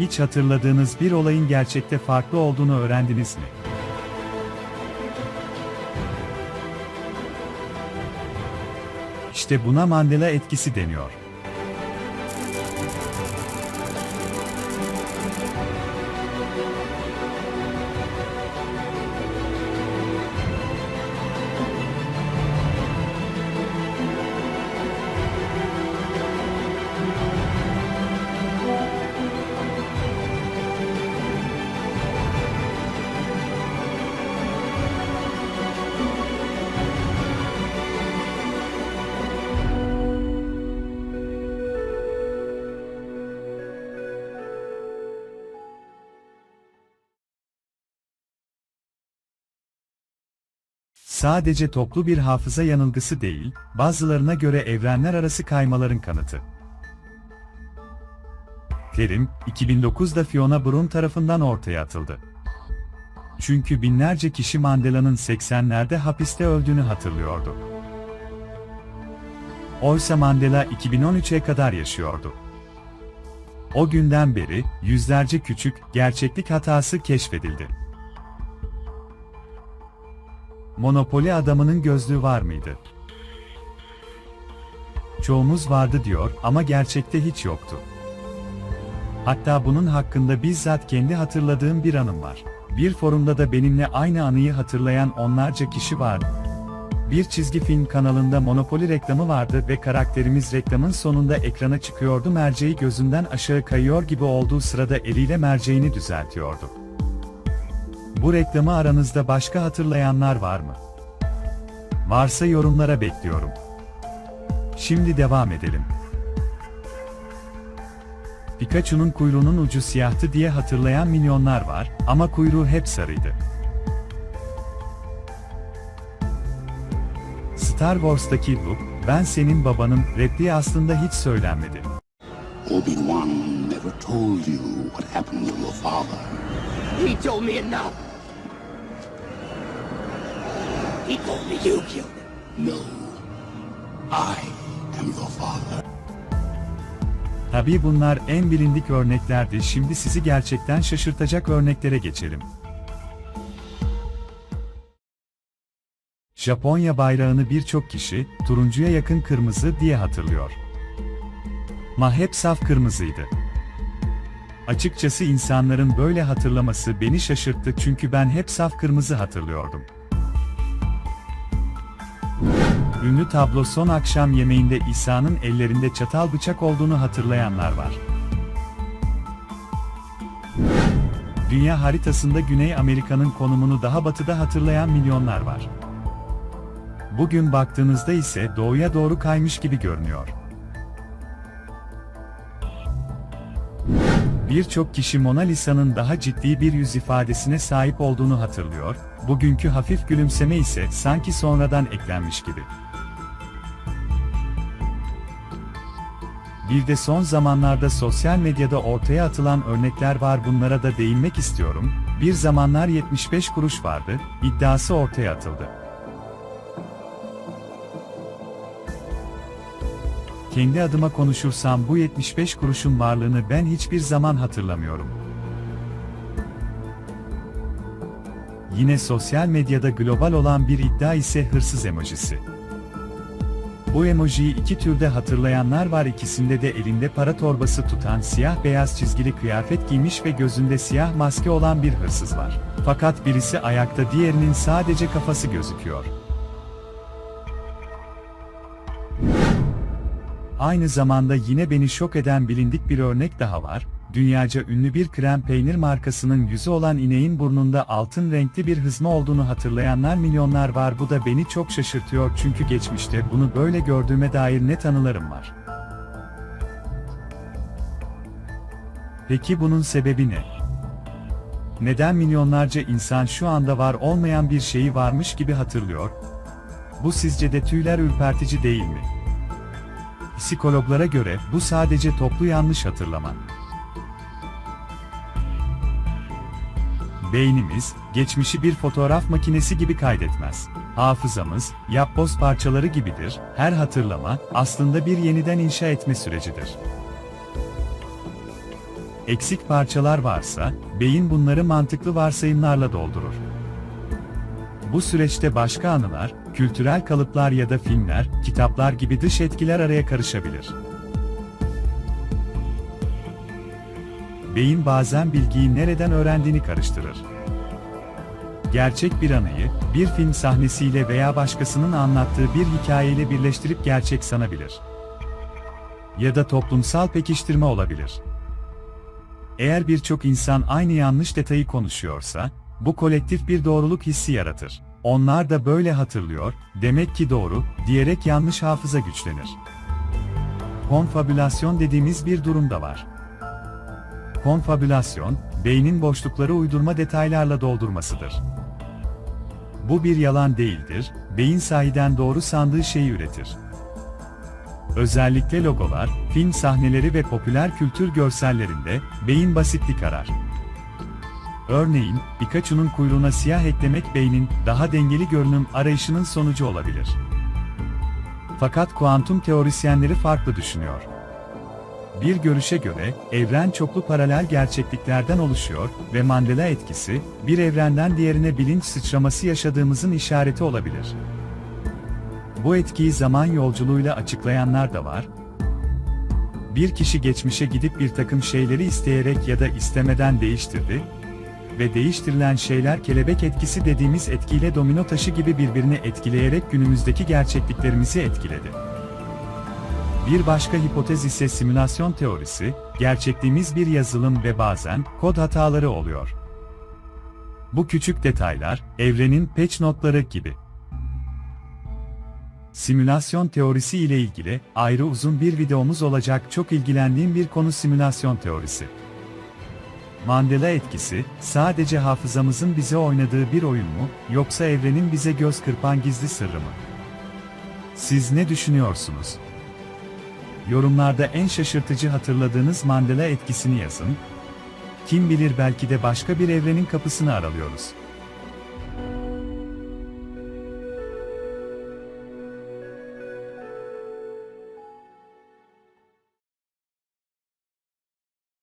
Hiç hatırladığınız bir olayın gerçekte farklı olduğunu öğrendiniz mi? İşte buna Mandela etkisi deniyor. Sadece toplu bir hafıza yanılgısı değil, bazılarına göre evrenler arası kaymaların kanıtı. Terim, 2009'da Fiona Brown tarafından ortaya atıldı. Çünkü binlerce kişi Mandela'nın 80'lerde hapiste öldüğünü hatırlıyordu. Oysa Mandela 2013'e kadar yaşıyordu. O günden beri yüzlerce küçük gerçeklik hatası keşfedildi. Monopoli adamının gözlüğü var mıydı? Çoğumuz vardı diyor ama gerçekte hiç yoktu. Hatta bunun hakkında bizzat kendi hatırladığım bir anım var. Bir forumda da benimle aynı anıyı hatırlayan onlarca kişi vardı. Bir çizgi film kanalında Monopoly reklamı vardı ve karakterimiz reklamın sonunda ekrana çıkıyordu merceği gözünden aşağı kayıyor gibi olduğu sırada eliyle merceğini düzeltiyordu. Bu reklamı aranızda başka hatırlayanlar var mı? Varsa yorumlara bekliyorum. Şimdi devam edelim. Pikachu'nun kuyruğunun ucu siyahtı diye hatırlayan milyonlar var ama kuyruğu hep sarıydı. Star Wars'taki Luke, ben senin babanım repliği aslında hiç söylenmedi. Obi-Wan never told you what happened to your father. He told me enough. Me you killed him. No. I am your father. Tabii bunlar en bilindik örneklerdi. Şimdi sizi gerçekten şaşırtacak örneklere geçelim. Japonya bayrağını birçok kişi turuncuya yakın kırmızı diye hatırlıyor. Ma hep saf kırmızıydı. Açıkçası insanların böyle hatırlaması beni şaşırttı çünkü ben hep saf kırmızı hatırlıyordum. Ünlü tablo son akşam yemeğinde İsa'nın ellerinde çatal bıçak olduğunu hatırlayanlar var. Dünya haritasında Güney Amerika'nın konumunu daha batıda hatırlayan milyonlar var. Bugün baktığınızda ise doğuya doğru kaymış gibi görünüyor. Birçok kişi Mona Lisa'nın daha ciddi bir yüz ifadesine sahip olduğunu hatırlıyor, bugünkü hafif gülümseme ise sanki sonradan eklenmiş gibi. Bir de son zamanlarda sosyal medyada ortaya atılan örnekler var bunlara da değinmek istiyorum. Bir zamanlar 75 kuruş vardı, iddiası ortaya atıldı. Kendi adıma konuşursam bu 75 kuruşun varlığını ben hiçbir zaman hatırlamıyorum. Yine sosyal medyada global olan bir iddia ise hırsız emojisi. Bu emojiyi iki türde hatırlayanlar var ikisinde de elinde para torbası tutan siyah beyaz çizgili kıyafet giymiş ve gözünde siyah maske olan bir hırsız var. Fakat birisi ayakta diğerinin sadece kafası gözüküyor. Aynı zamanda yine beni şok eden bilindik bir örnek daha var. Dünyaca ünlü bir krem peynir markasının yüzü olan ineğin burnunda altın renkli bir hızma olduğunu hatırlayanlar milyonlar var. Bu da beni çok şaşırtıyor çünkü geçmişte bunu böyle gördüğüme dair net anılarım var. Peki bunun sebebi ne? Neden milyonlarca insan şu anda var olmayan bir şeyi varmış gibi hatırlıyor? Bu sizce de tüyler ürpertici değil mi? Psikologlara göre bu sadece toplu yanlış hatırlama. Beynimiz, geçmişi bir fotoğraf makinesi gibi kaydetmez. Hafızamız, yapboz parçaları gibidir, her hatırlama, aslında bir yeniden inşa etme sürecidir. eksik parçalar varsa, beyin bunları mantıklı varsayımlarla doldurur. Bu süreçte başka anılar, kültürel kalıplar ya da filmler, kitaplar gibi dış etkiler araya karışabilir. Beyin bazen bilgiyi nereden öğrendiğini karıştırır. Gerçek bir anıyı, bir film sahnesiyle veya başkasının anlattığı bir hikayeyle birleştirip gerçek sanabilir. Ya da toplumsal pekiştirme olabilir. Eğer birçok insan aynı yanlış detayı konuşuyorsa, bu kolektif bir doğruluk hissi yaratır. Onlar da böyle hatırlıyor, demek ki doğru, diyerek yanlış hafıza güçlenir. Konfabülasyon dediğimiz bir durum da var. Konfabülasyon, beynin boşlukları uydurma detaylarla doldurmasıdır. Bu bir yalan değildir, beyin sahiden doğru sandığı şeyi üretir. Özellikle logolar, film sahneleri ve popüler kültür görsellerinde beyin basitlik arar. Örneğin, Pikachu'nun kuyruğuna siyah eklemek beynin daha dengeli görünüm arayışının sonucu olabilir. Fakat kuantum teorisyenleri farklı düşünüyor. Bir görüşe göre, evren çoklu paralel gerçekliklerden oluşuyor ve Mandela etkisi, bir evrenden diğerine bilinç sıçraması yaşadığımızın işareti olabilir. Bu etkiyi zaman yolculuğuyla açıklayanlar da var. Bir kişi geçmişe gidip bir takım şeyleri isteyerek ya da istemeden değiştirdi ve değiştirilen şeyler kelebek etkisi dediğimiz etkiyle domino taşı gibi birbirini etkileyerek günümüzdeki gerçekliklerimizi etkiledi. Bir başka hipotez ise simülasyon teorisi, gerçekliğimiz bir yazılım ve bazen kod hataları oluyor. Bu küçük detaylar, evrenin patch notları gibi. Simülasyon teorisi ile ilgili ayrı uzun bir videomuz olacak çok ilgilendiğim bir konu simülasyon teorisi. Mandela etkisi, sadece hafızamızın bize oynadığı bir oyun mu, yoksa evrenin bize göz kırpan gizli sırrı mı? Siz ne düşünüyorsunuz? Yorumlarda en şaşırtıcı hatırladığınız Mandela etkisini yazın. Kim bilir belki de başka bir evrenin kapısını aralıyoruz.